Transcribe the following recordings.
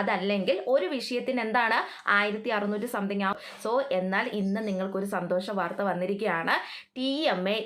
അതല്ലെങ്കിൽ ഒരു വിഷയത്തിന് എന്താണ് ആയിരത്തി അറുന്നൂറ്റി സംതിങ് ആവും സോ എന്നാൽ ഇന്ന് നിങ്ങൾക്കൊരു സന്തോഷ വാർത്ത വന്നിരിക്കുകയാണ്. ടി എം എ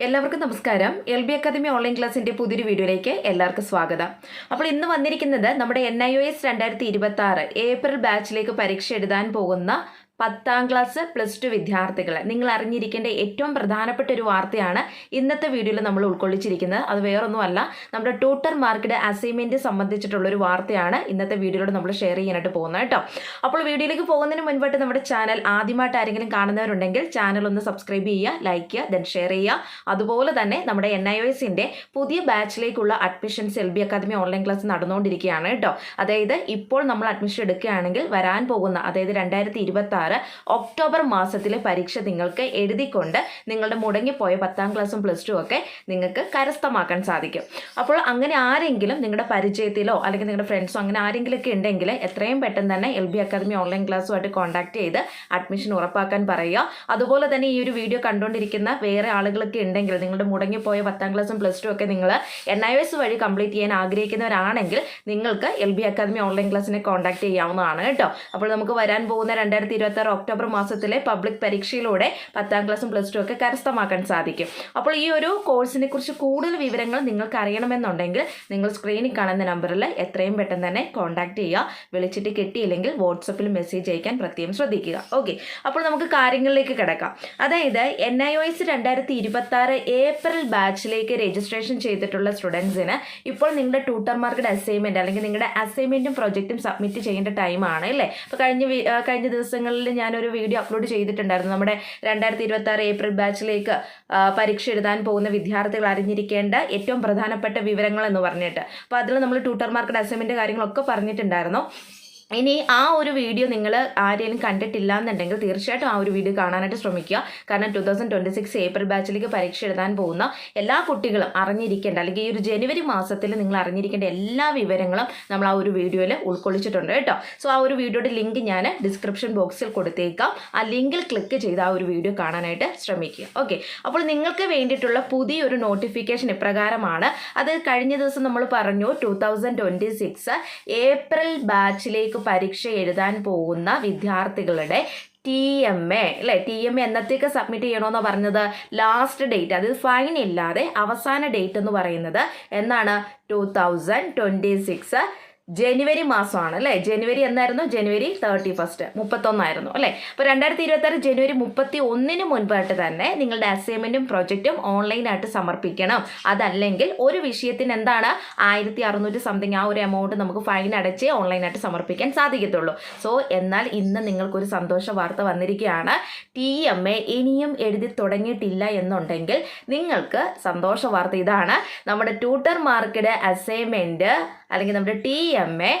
എല്ലാവർക്കും നമസ്കാരം. എൽ ബി അക്കാദമി ഓൺലൈൻ ക്ലാസ്സിന്റെ പുതിയൊരു വീഡിയോയിലേക്ക് എല്ലാവർക്കും സ്വാഗതം. അപ്പോൾ ഇന്ന് വന്നിരിക്കുന്നത് നമ്മുടെ എൻ ഐ ഒ എസ് രണ്ടായിരത്തി ഇരുപത്തി ആറ് ഏപ്രിൽ ബാച്ചിലേക്ക് പരീക്ഷ എഴുതാൻ പോകുന്ന പത്താം ക്ലാസ് പ്ലസ് ടു വിദ്യാർത്ഥികൾ നിങ്ങൾ അറിഞ്ഞിരിക്കേണ്ട ഏറ്റവും പ്രധാനപ്പെട്ട ഒരു വാർത്തയാണ് ഇന്നത്തെ വീഡിയോയിൽ നമ്മൾ ഉൾക്കൊള്ളിച്ചിരിക്കുന്നത്. അത് വേറൊന്നുമല്ല നമ്മുടെ ട്യൂട്ടർ മാർക്കിഡ് അസൈൻമെന്റ് സംബന്ധിച്ചിട്ടുള്ള ഒരു വാർത്തയാണ് ഇന്നത്തെ വീഡിയോയിലൂടെ നമ്മൾ ഷെയർ ചെയ്യാനായിട്ട് പോകുന്നത് കേട്ടോ. അപ്പോൾ വീഡിയോയിലേക്ക് പോകുന്നതിന് മുൻപായിട്ട് നമ്മുടെ ചാനൽ ആദ്യമായിട്ട് ആരെങ്കിലും കാണുന്നവരുണ്ടെങ്കിൽ ചാനൽ ഒന്ന് സബ്സ്ക്രൈബ് ചെയ്യുക ലൈക്ക് ചെയ്യുക ദെൻ ഷെയർ ചെയ്യുക. അതുപോലെ തന്നെ നമ്മുടെ എൻ ഐ എസിന്റെ പുതിയ ബാച്ചിലേക്കുള്ള admissions L B academy online class നടന്നുകൊണ്ടിരിക്കുകയാണ് കേട്ടോ. അതായത് ഇപ്പോൾ നമ്മൾ അഡ്മിഷൻ എടുക്കുകയാണെങ്കിൽ വരാൻ പോകുന്ന അതായത് രണ്ടായിരത്തി ആറ് ഒക്ടോബർ മാസത്തിലെ പരീക്ഷ നിങ്ങൾക്ക് എഴുതിക്കൊണ്ട് നിങ്ങളുടെ മുടങ്ങിപ്പോയ പത്താം ക്ലാസ്സും പ്ലസ് ടു ഒക്കെ നിങ്ങൾക്ക് കരസ്ഥമാക്കാൻ സാധിക്കും. അപ്പോൾ അങ്ങനെ ആരെങ്കിലും നിങ്ങളുടെ പരിചയത്തിലോ അല്ലെങ്കിൽ നിങ്ങളുടെ ഫ്രണ്ട്സോ അങ്ങനെ ആരെങ്കിലുമൊക്കെ ഉണ്ടെങ്കിൽ എത്രയും പെട്ടെന്ന് തന്നെ എൽ ബി അക്കാദമി ഓൺലൈൻ ക്ലാസ്സുമായിട്ട് കോൺടാക്ട് ചെയ്ത് അഡ്മിഷൻ ഉറപ്പാക്കാൻ പറയുക. അതുപോലെ തന്നെ ഈ ഒരു വീഡിയോ കണ്ടുകൊണ്ടിരിക്കുന്ന വേറെ ആളുകളൊക്കെ ഉണ്ടെങ്കിൽ നിങ്ങളുടെ മുടങ്ങിപ്പോയ പത്താം ക്ലാസ്സും പ്ലസ് ടു ഒക്കെ നിങ്ങൾ എൻ ഐ എസ് വഴി കംപ്ലീറ്റ് ചെയ്യാൻ ആഗ്രഹിക്കുന്നവരാണെങ്കിൽ നിങ്ങൾക്ക് എൽ ബി അക്കാദമി ഓൺലൈൻ ക്ലാസ്സിനെ കോൺടാക്ട് ചെയ്യാവുന്നതാണ് കേട്ടോ. അപ്പോൾ നമുക്ക് വരാൻ പോകുന്ന രണ്ടായിരത്തി ഇരുപത്തി ആറ് ഒക്ടോബർ മാസത്തിലെ പബ്ലിക് പരീക്ഷയിലൂടെ പത്താം ക്ലാസ്സും പ്ലസ് ടു ഒക്കെ കരസ്ഥമാക്കാൻ സാധിക്കും. അപ്പോൾ ഈ ഒരു കോഴ്സിനെ കുറിച്ച് കൂടുതൽ വിവരങ്ങൾ നിങ്ങൾക്ക് അറിയണമെന്നുണ്ടെങ്കിൽ നിങ്ങൾ സ്ക്രീനിൽ കാണുന്ന നമ്പറിൽ എത്രയും പെട്ടെന്ന് തന്നെ കോൺടാക്ട് ചെയ്യുക. വിളിച്ചിട്ട് കിട്ടിയില്ലെങ്കിൽ വാട്സപ്പിൽ മെസ്സേജ് അയക്കാൻ പ്രത്യേകം ശ്രദ്ധിക്കുക. ഓക്കെ അപ്പോൾ നമുക്ക് കാര്യങ്ങളിലേക്ക് കിടക്കാം. അതായത് എൻ ഐ ഒ എസ് രണ്ടായിരത്തി ഇരുപത്തി ആറ് ഏപ്രിൽ ബാച്ചിലേക്ക് രജിസ്ട്രേഷൻ ചെയ്തിട്ടുള്ള സ്റ്റുഡൻസിന് ഇപ്പോൾ നിങ്ങളുടെ ട്യൂട്ടർമാർക്കുടെ അസൈൻമെന്റ് അല്ലെങ്കിൽ നിങ്ങളുടെ അസൈൻമെന്റും പ്രൊജക്റ്റും സബ്മിറ്റ് ചെയ്യേണ്ട ടൈമാണ് അല്ലേ? അപ്പോൾ കഴിഞ്ഞ കഴിഞ്ഞ ദിവസങ്ങളിൽ ഞാനൊരു വീഡിയോ അപ്ലോഡ് ചെയ്തിട്ടുണ്ടായിരുന്നു. നമ്മുടെ രണ്ടായിരത്തി ഇരുപത്തി ആറ് ഏപ്രിൽ ബാച്ചിലേക്ക് പരീക്ഷ എഴുതാൻ പോകുന്ന വിദ്യാർത്ഥികൾ അറിഞ്ഞിരിക്കേണ്ട ഏറ്റവും പ്രധാനപ്പെട്ട വിവരങ്ങൾ എന്ന് പറഞ്ഞിട്ട്. അപ്പോൾ അതിൽ നമ്മൾ ട്യൂട്ടർമാർക്ക് അസൈൻമെന്റ് കാര്യങ്ങളൊക്കെ പറഞ്ഞിട്ടുണ്ടായിരുന്നു. ഇനി ആ ഒരു വീഡിയോ നിങ്ങൾ ആരെയും കണ്ടിട്ടില്ല എന്നുണ്ടെങ്കിൽ തീർച്ചയായിട്ടും ആ ഒരു വീഡിയോ കാണാനായിട്ട് ശ്രമിക്കുക. കാരണം two thousand twenty six April ബാച്ചിലേക്ക് പരീക്ഷ എഴുതാൻ പോകുന്ന എല്ലാ കുട്ടികളും അറിഞ്ഞിരിക്കേണ്ട അല്ലെങ്കിൽ ഈ ഒരു ജനുവരി മാസത്തിൽ നിങ്ങൾ അറിഞ്ഞിരിക്കേണ്ട എല്ലാ വിവരങ്ങളും നമ്മൾ ആ ഒരു വീഡിയോയിൽ ഉൾക്കൊള്ളിച്ചിട്ടുണ്ട് കേട്ടോ. സോ ആ ഒരു വീഡിയോയുടെ ലിങ്ക് ഞാൻ ഡിസ്ക്രിപ്ഷൻ ബോക്സിൽ കൊടുത്തേക്കാം. ആ ലിങ്കിൽ ക്ലിക്ക് ചെയ്ത് ആ ഒരു വീഡിയോ കാണാനായിട്ട് ശ്രമിക്കുക. ഓക്കെ അപ്പോൾ നിങ്ങൾക്ക് വേണ്ടിയിട്ടുള്ള പുതിയൊരു നോട്ടിഫിക്കേഷൻ ഇപ്രകാരമാണ്. അത് കഴിഞ്ഞ ദിവസം നമ്മൾ പറഞ്ഞു ടു ഏപ്രിൽ ബാച്ചിലേക്ക് പരീക്ഷ എഴുതാൻ പോകുന്ന വിദ്യാർത്ഥികളുടെ ടി എം എ അല്ലേ? ടി എം എ എന്നത്തേക്ക് സബ്മിറ്റ് ചെയ്യണമെന്ന് പറഞ്ഞത്? ലാസ്റ്റ് ഡേറ്റ് അത് ഫൈൻ ഇല്ലാതെ അവസാന ഡേറ്റ് എന്ന് പറയുന്നത് എന്നാണ് ടു തൗസൻഡ് ട്വന്റി സിക്സ് ജനുവരി മാസമാണ് അല്ലേ? ജനുവരി എന്നായിരുന്നു? ജനുവരി തേർട്ടി ഫസ്റ്റ് മുപ്പത്തൊന്നായിരുന്നു അല്ലേ? അപ്പോൾ രണ്ടായിരത്തി ഇരുപത്തി ആറ് ജനുവരി മുപ്പത്തി ഒന്നിന് മുൻപായിട്ട് തന്നെ നിങ്ങളുടെ അസൈൻമെന്റും പ്രൊജക്റ്റും ഓൺലൈനായിട്ട് സമർപ്പിക്കണം. അതല്ലെങ്കിൽ ഒരു വിഷയത്തിന് എന്താണ്? ആയിരത്തി അറുന്നൂറ്റി സംതിങ് ആ ഒരു എമൗണ്ട് നമുക്ക് ഫൈൻ അടച്ച് ഓൺലൈനായിട്ട് സമർപ്പിക്കാൻ സാധിക്കത്തുള്ളൂ. സോ എന്നാൽ ഇന്ന് നിങ്ങൾക്കൊരു സന്തോഷ വാർത്ത വന്നിരിക്കുകയാണ്. ടി എം എ ഇനിയും എഴുതി തുടങ്ങിയിട്ടില്ല എന്നുണ്ടെങ്കിൽ നിങ്ങൾക്ക് സന്തോഷ വാർത്ത ഇതാണ്. നമ്മുടെ ട്യൂട്ടർ മാർക്കിന്റെ അസൈൻമെന്റ് അല്ലെങ്കിൽ നമ്മുടെ ടി എം എ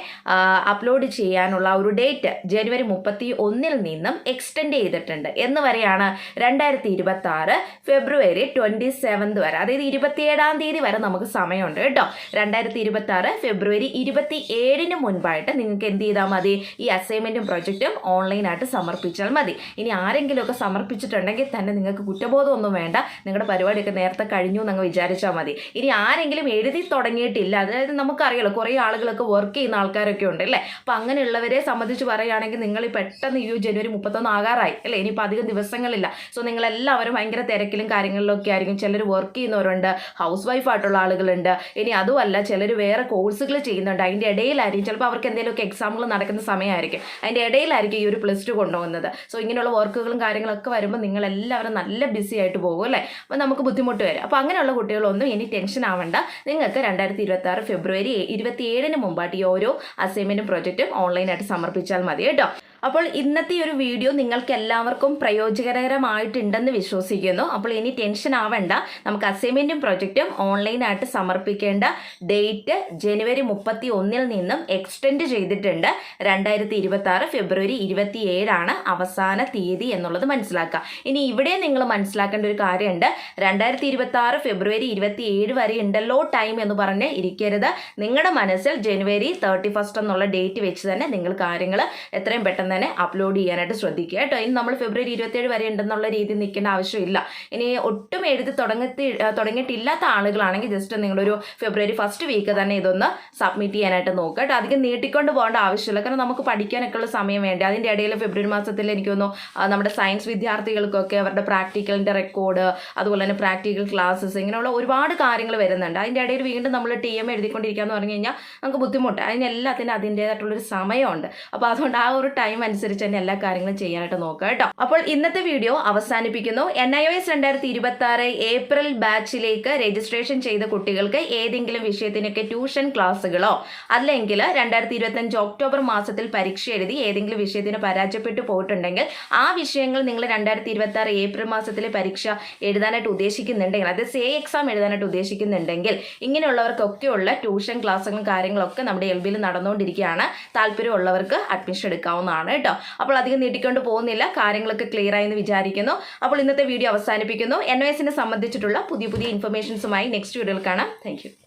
അപ്ലോഡ് ചെയ്യാനുള്ള ഒരു ഡേറ്റ് ജനുവരി മുപ്പത്തി ഒന്നിൽ നിന്നും എക്സ്റ്റെൻഡ് ചെയ്തിട്ടുണ്ട്. എന്ന് വരെയാണ് രണ്ടായിരത്തി ഇരുപത്തി ആറ് ഫെബ്രുവരി ട്വന്റി സെവൻത് വരെ. അതായത് ഇരുപത്തിയേഴാം തീയതി വരെ നമുക്ക് സമയമുണ്ട് കേട്ടോ. രണ്ടായിരത്തി ഇരുപത്തി ആറ് ഫെബ്രുവരി ഇരുപത്തി ഏഴിന് മുൻപായിട്ട് നിങ്ങൾക്ക് എന്ത് ചെയ്താൽ മതി? ഈ അസൈൻമെന്റും പ്രൊജക്റ്റും ഓൺലൈനായിട്ട് സമർപ്പിച്ചാൽ മതി. ഇനി ആരെങ്കിലുമൊക്കെ സമർപ്പിച്ചിട്ടുണ്ടെങ്കിൽ തന്നെ നിങ്ങൾക്ക് കുറ്റബോധമൊന്നും വേണ്ട. നിങ്ങളുടെ പരിപാടിയൊക്കെ നേരത്തെ കഴിഞ്ഞു എന്നങ്ങ് വിചാരിച്ചാൽ മതി. ഇനി ആരെങ്കിലും എഴുതി തുടങ്ങിയിട്ടില്ല അതായത് നമുക്കറിയാലോ കുറേ ആളുകളൊക്കെ വർക്ക് ചെയ്യുന്ന ആൾക്കാരൊക്കെ ഉണ്ട് അല്ലേ? അപ്പോൾ അങ്ങനെയുള്ളവരെ സംബന്ധിച്ച് പറയുകയാണെങ്കിൽ നിങ്ങൾ പെട്ടെന്ന് ഈ ജനുവരി മുപ്പത്തൊന്ന് ആകാറായി അല്ലേ? ഇനിയിപ്പോൾ അധികം ദിവസങ്ങളില്ല. സോ നിങ്ങളെല്ലാവരും ഭയങ്കര തിരക്കിലും കാര്യങ്ങളിലൊക്കെ ആയിരിക്കും. ചിലർ വർക്ക് ചെയ്യുന്നവരുണ്ട് ഹൗസ് വൈഫ് ആയിട്ടുള്ള ആളുകളുണ്ട്. ഇനി അതുമല്ല ചിലർ വേറെ കോഴ്സുകൾ ചെയ്യുന്നുണ്ട്. അതിന്റെ ഇടയിലായിരിക്കും ചിലപ്പോൾ അവർക്ക് എന്തെങ്കിലുമൊക്കെ എക്സാമുകൾ നടക്കുന്ന സമയമായിരിക്കും. അതിന്റെ ഇടയിലായിരിക്കും ഈ ഒരു പ്ലസ് ടു കൊണ്ടുപോകുന്നത് സോ ഇങ്ങനെയുള്ള വർക്കുകളും കാര്യങ്ങളൊക്കെ വരുമ്പോൾ നിങ്ങളെല്ലാവരും നല്ല ബിസി ആയിട്ട് പോകും അല്ലേ? അപ്പോൾ നമുക്ക് ബുദ്ധിമുട്ട് വരും. അപ്പോൾ അങ്ങനെയുള്ള കുട്ടികളൊന്നും ഇനി ടെൻഷൻ ആവേണ്ട. നിങ്ങൾക്ക് രണ്ടായിരത്തി ഇരുപത്തി ആറ് ഫെബ്രുവരി ഇരുപത്തി ഏഴിന് മുമ്പായിട്ട് ഈ ഓരോ അസൈൻമെന്റും പ്രൊജക്റ്റും ഓൺലൈനായിട്ട് സമർപ്പിച്ചാൽ മതി കേട്ടോ അപ്പോൾ ഇന്നത്തെ ഒരു വീഡിയോ നിങ്ങൾക്ക് എല്ലാവർക്കും പ്രയോജനകരമായിട്ടുണ്ടെന്ന് വിശ്വസിക്കുന്നു. അപ്പോൾ ഇനി ടെൻഷൻ ആവേണ്ട. നമുക്ക് അസൈൻമെന്റും പ്രൊജക്റ്റും ഓൺലൈനായിട്ട് സമർപ്പിക്കേണ്ട ഡേറ്റ് ജനുവരി മുപ്പത്തി ഒന്നിൽ നിന്നും എക്സ്റ്റെൻഡ് ചെയ്തിട്ടുണ്ട്. രണ്ടായിരത്തി ഇരുപത്തി ആറ് ഫെബ്രുവരി ഇരുപത്തി ഏഴാണ് അവസാന തീയതി എന്നുള്ളത് മനസ്സിലാക്കുക. ഇനി ഇവിടെ നിങ്ങൾ മനസ്സിലാക്കേണ്ട ഒരു കാര്യമുണ്ട്. രണ്ടായിരത്തി ഇരുപത്തി ആറ് ഫെബ്രുവരി ഇരുപത്തി ഏഴ് വരെ ഉണ്ടല്ലോ ടൈം എന്ന് പറഞ്ഞ് ഇരിക്കരുത്. നിങ്ങളുടെ മനസ്സിൽ ജനുവരി തേർട്ടി ഫസ്റ്റ് എന്നുള്ള ഡേറ്റ് വെച്ച് തന്നെ നിങ്ങൾ കാര്യങ്ങൾ എത്രയും പെട്ടെന്ന് തന്നെ അപ്ലോഡ് ചെയ്യാനായിട്ട് ശ്രദ്ധിക്കുക കേട്ടോ. ഇനി നമ്മൾ ഫെബ്രുവരി ഇരുപത്തേഴ് വരെ ഉണ്ടെന്നുള്ള രീതിയിൽ നിൽക്കേണ്ട ആവശ്യമില്ല. ഇനി ഒട്ടും എഴുതി തുടങ്ങത്തി തുടങ്ങിയിട്ടില്ലാത്ത ആളുകളാണെങ്കിൽ ജസ്റ്റ് നിങ്ങളൊരു ഫെബ്രുവരി ഫസ്റ്റ് വീക്ക് തന്നെ ഇതൊന്ന് സബ്മിറ്റ് ചെയ്യാനായിട്ട് നോക്കുക കേട്ടോ. അധികം നീട്ടിക്കൊണ്ട് പോകേണ്ട ആവശ്യമില്ല. കാരണം നമുക്ക് പഠിക്കാനൊക്കെ ഉള്ള സമയം വേണ്ടി. അതിന്റെ ഇടയിൽ ഫെബ്രുവരി മാസത്തിൽ എനിക്ക് തോന്നുന്നു നമ്മുടെ സയൻസ് വിദ്യാർത്ഥികൾക്കൊക്കെ അവരുടെ പ്രാക്ടിക്കലിന്റെ റെക്കോർഡ് അതുപോലെ തന്നെ പ്രാക്ടിക്കൽ ക്ലാസ്സസ് ഇങ്ങനെയുള്ള ഒരുപാട് കാര്യങ്ങൾ വരുന്നുണ്ട്. അതിന്റെ ഇടയിൽ വീണ്ടും നമ്മൾ ടി എം എഴുതിക്കൊണ്ടിരിക്കുക എന്ന് പറഞ്ഞു കഴിഞ്ഞാൽ നമുക്ക് ബുദ്ധിമുട്ട്. അതിനെല്ലാത്തിനും അതിന്റേതായിട്ടുള്ളൊരു സമയമുണ്ട്. അപ്പോൾ അതുകൊണ്ട് ആ ഒരു ടൈം അനുസരിച്ച് തന്നെ എല്ലാ കാര്യങ്ങളും ചെയ്യാനായിട്ട് നോക്കുക കേട്ടോ. അപ്പോൾ ഇന്നത്തെ വീഡിയോ അവസാനിപ്പിക്കുന്നു. എൻ ഐ ഒ എസ് രണ്ടായിരത്തി ഇരുപത്തി ആറ് ഏപ്രിൽ ബാച്ചിലേക്ക് രജിസ്ട്രേഷൻ ചെയ്ത കുട്ടികൾക്ക് ഏതെങ്കിലും വിഷയത്തിനൊക്കെ ട്യൂഷൻ ക്ലാസ്സുകളോ അല്ലെങ്കിൽ രണ്ടായിരത്തി ഇരുപത്തഞ്ച് ഒക്ടോബർ മാസത്തിൽ പരീക്ഷ എഴുതി ഏതെങ്കിലും വിഷയത്തിന് പരാജയപ്പെട്ടു പോയിട്ടുണ്ടെങ്കിൽ ആ വിഷയങ്ങൾ നിങ്ങൾ രണ്ടായിരത്തി ഇരുപത്തി ആറ് ഏപ്രിൽ മാസത്തിലെ പരീക്ഷ എഴുതാനായിട്ട് ഉദ്ദേശിക്കുന്നുണ്ടെങ്കിൽ അത് സേ എക്സാം എഴുതാനായിട്ട് ഉദ്ദേശിക്കുന്നുണ്ടെങ്കിൽ ഇങ്ങനെയുള്ളവർക്കൊക്കെയുള്ള ട്യൂഷൻ ക്ലാസ്സുകളും കാര്യങ്ങളൊക്കെ നമ്മുടെ എൽ ബിയിൽ നടന്നുകൊണ്ടിരിക്കുകയാണ്. താല്പര്യമുള്ളവർക്ക് അഡ്മിഷൻ എടുക്കാവുന്നതാണ്. കേട്ടോ. അപ്പോൾ അധികം നീട്ടിക്കൊണ്ട് പോകുന്നില്ല. കാര്യങ്ങളൊക്കെ ക്ലിയർ ആയി എന്ന് വിചാരിക്കുന്നു. അപ്പോൾ ഇന്നത്തെ വീഡിയോ അവസാനിപ്പിക്കുന്നു. എൻ ഒ എസിനെ സംബന്ധിച്ചിട്ടുള്ള പുതിയ പുതിയ ഇൻഫർമേഷൻസുമായി നെക്സ്റ്റ് വീഡിയോയിൽ കാണാം. താങ്ക്